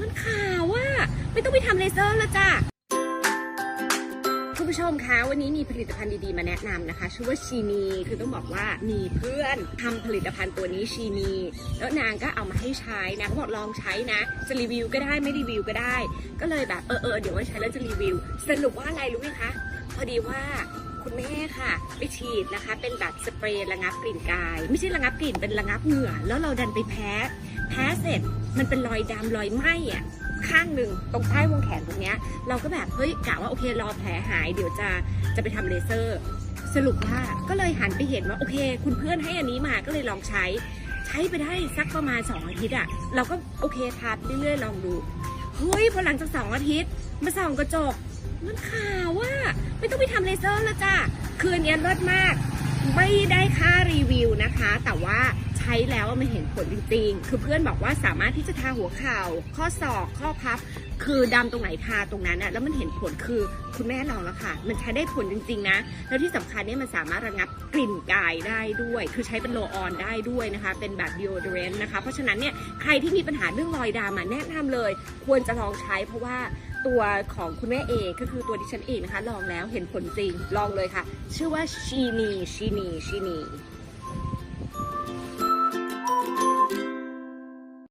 มันขาวว่าไม่ต้องไปทำเลเซอร์แล้วจ้ะคุณผู้ชมคะวันนี้มีผลิตภัณฑ์ดีๆมาแนะนำนะคะ ชื่อว่าชีนีคือต้องบอกว่ามีเพื่อนทำผลิตภัณฑ์ตัวนี้ชีนี แล้วนางก็เอามาให้ใช้นะเขาบอกลองใช้นะจะรีวิวก็ได้ไม่รีวิวก็ได้ ก็เลยแบบเออเออเดี๋ยวไว้ใช้แล้วจะรีวิว สรุปว่าอะไรรู้ไหมคะ พอดีว่าคุณแม่ค่ะ ไปฉีดนะคะ เป็นแบบสเปรย์ระงับกลิ่นกาย ไม่ใช่ระงับกลิ่นเป็นระงับเหงื่อ แล้วเราดันไปแพ้ แพ้เสร็จมันเป็นรอยดำรอยไหม้อะข้างหนึ่งตรงใต้วงแขนตรงเนี้ย เราก็แบบเฮ้ยกะว่าโอเครอแผลหายเดี๋ยวจะจะไปทำเลเซอร์ สรุปว่าก็เลยหันไปเห็นว่าโอเค คุณเพื่อนให้อันนี้มาก็เลยลองใช้ ใช้ไปได้สักประมาณ 2 อาทิตย์อะเราก็โอเคทาเรื่อยๆลองดูเฮ้ยพอหลังจากสองอาทิตย์มาส่องกระจก มันขาวว่าไม่ต้องไปทำเลเซอร์แล้วจ้ะ คืนนี้เลิศมาก ไม่ได้ค่ารีวิวนะคะ แต่ว่า ช้แล้วมันเห็นผลจริงๆ คือเพื่อนบอกว่าสามารถที่จะทาหัวเข่า ข้อศอก ข้อพับ คือดำตรงไหนทาตรงนั้นอะแล้วมันเห็นผลคือคุณแม่ลองแล้วค่ะ มันใช้ได้ผลจริงๆนะ แล้วที่สำคัญเนี่ยมันสามารถระงับกลิ่นกายได้ด้วย คือใช้เป็นโลออนได้ด้วยนะคะ เป็นแบบ deodorant นะคะ เพราะฉะนั้นเนี่ยใครที่มีปัญหาเรื่องรอยดำอะแนะนำเลย ควรจะลองใช้เพราะว่าตัวของคุณแม่เองก็คือตัวดิฉันเองนะคะ ลองแล้วเห็นผลจริง ลองเลยค่ะ ชื่อว่าชีนีชีนีชีนี